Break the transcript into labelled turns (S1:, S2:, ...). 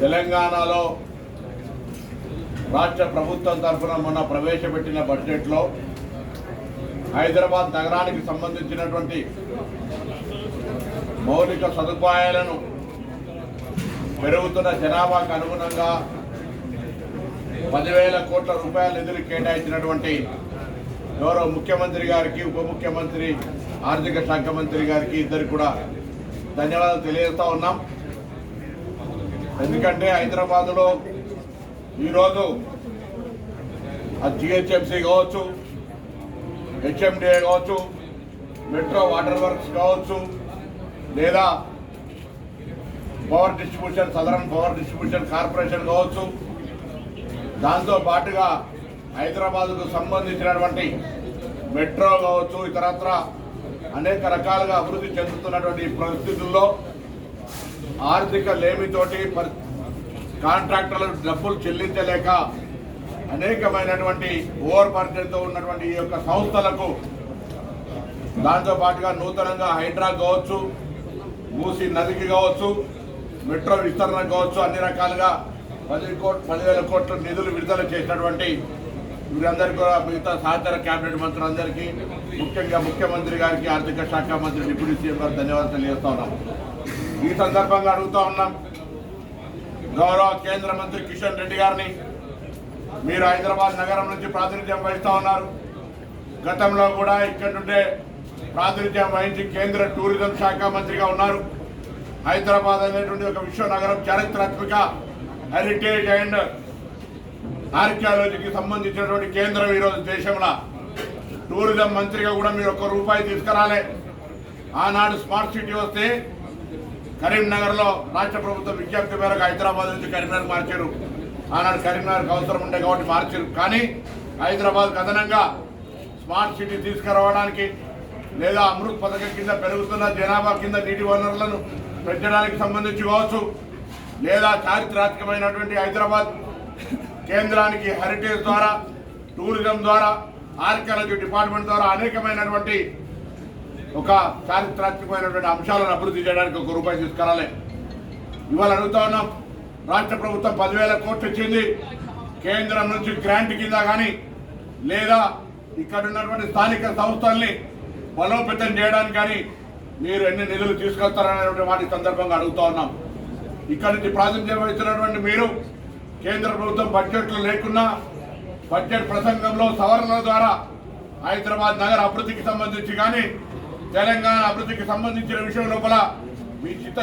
S1: తెలంగాణలో రాష్ట్ర ప్రభుత్వం తరఫున మొన్న ప్రవేశపెట్టిన బడ్జెట్లో హైదరాబాద్ నగరానికి సంబంధించినటువంటి మౌలిక సదుపాయాలను పెరుగుతున్న జనాభాకు అనుగుణంగా పదివేల కోట్ల రూపాయల నిధులు కేటాయించినటువంటి గౌరవ ముఖ్యమంత్రి గారికి ఉప ముఖ్యమంత్రి ఆర్థిక శాఖ మంత్రి గారికి ఇద్దరికి కూడా ధన్యవాదాలు తెలియజేస్తా ఉన్నాం. ఎందుకంటే హైదరాబాద్లో ఈరోజు ఆ జిహెచ్ఎంసీ కావచ్చు హెచ్ఎండిఏ కావచ్చు మెట్రో వాటర్ వర్క్స్ కావచ్చు లేదా power distribution southern power distribution corporation కావచ్చు దాంతో పాటుగా హైదరాబాద్కు సంబంధించినటువంటి మెట్రో కావచ్చు ఇతరత్ర అనేక రకాలుగా అభివృద్ధి చెందుతున్నటువంటి పరిస్థితుల్లో ఆర్థిక లేమితోటి కాంట్రాక్టర్లకు డబ్బులు చెల్లించలేక అనేకమైనటువంటి ఓవర్ బర్డెన్తో ఉన్నటువంటి ఈ యొక్క సంస్థలకు దాంతో పాటుగా నూతనంగా హైడ్రా కావచ్చు మూసి నదికి కావచ్చు మెట్రో విస్తరణ కావచ్చు అన్ని రకాలుగా పది కోట్ పదివేల కోట్ల నిధులు విడుదల చేసినటువంటి వీరందరికీ కూడా మిగతా సహచార కేబినెట్ మంత్రులందరికీ ముఖ్యంగా ముఖ్యమంత్రి గారికి ఆర్థిక శాఖ మంత్రి డిప్యూటీ సీఎం గారు ధన్యవాదాలు తెలియజేస్తా ఉన్నాం. ఈ సందర్భంగా అడుగుతా ఉన్నాం గౌరవ కేంద్ర మంత్రి కిషన్ రెడ్డి గారిని. మీరు హైదరాబాద్ నగరం నుంచి ప్రాతినిధ్యం వహిస్తూ ఉన్నారు. గతంలో కూడా ఇక్కడ నుండే ప్రాతినిధ్యం వహించి కేంద్ర టూరిజం శాఖ మంత్రిగా ఉన్నారు. హైదరాబాద్ అనేటువంటి ఒక విశ్వ నగరం చారిత్రాత్మక హెరిటేజ్ అండ్ ఆర్కియాలజీకి సంబంధించినటువంటి కేంద్రం ఈరోజు దేశంలో. టూరిజం మంత్రిగా కూడా మీరు ఒక్క రూపాయి తీసుకురాలే. ఆనాడు స్మార్ట్ సిటీ వస్తే కరీంనగర్లో రాష్ట్ర ప్రభుత్వం విజ్ఞప్తి మేరకు హైదరాబాద్ నుంచి కరీంనగర్ మార్చారు. ఆనాడు కరీంనగర్కి అవసరం ఉండే కాబట్టి మార్చారు. కానీ హైదరాబాద్ కథనంగా స్మార్ట్ సిటీ తీసుకురావడానికి లేదా అమృత్ పథకం కింద పెరుగుతున్న జనాభా కింద నీటి వనరులను పెంచడానికి సంబంధించి కావచ్చు. లేదా చారిత్రాత్మకమైనటువంటి హైదరాబాద్ కేంద్రానికి హెరిటేజ్ ద్వారా టూరిజం ద్వారా ఆర్కియాలజీ డిపార్ట్మెంట్ ద్వారా అనేకమైనటువంటి ఒక చారిత్రాత్మకమైనటువంటి అంశాలను అభివృద్ధి చేయడానికి ఒక రూపాయి తీసుకురాలే. ఇవాళ అడుగుతా ఉన్నాం రాష్ట్ర ప్రభుత్వం పదివేల కోట్లు ఇచ్చింది కేంద్రం నుంచి గ్రాంట్ కింద కానీ లేదా ఇక్కడ ఉన్నటువంటి స్థానిక సంస్థల్ని బలోపేతం చేయడానికి కానీ మీరు ఎన్ని నిధులు తీసుకొస్తారనేటువంటి వాటి సందర్భంగా అడుగుతా ఉన్నాం. ఇక్కడి నుంచి ప్రాతినిధ్యం వహిస్తున్నటువంటి మీరు కేంద్ర ప్రభుత్వం బడ్జెట్లు లేకున్నా బడ్జెట్ ప్రసంగంలో సవరణల ద్వారా హైదరాబాద్ నగర అభివృద్ధికి సంబంధించి కానీ తెలంగాణ అభివృద్ధికి సంబంధించిన విషయం లోపల మీ చిత్త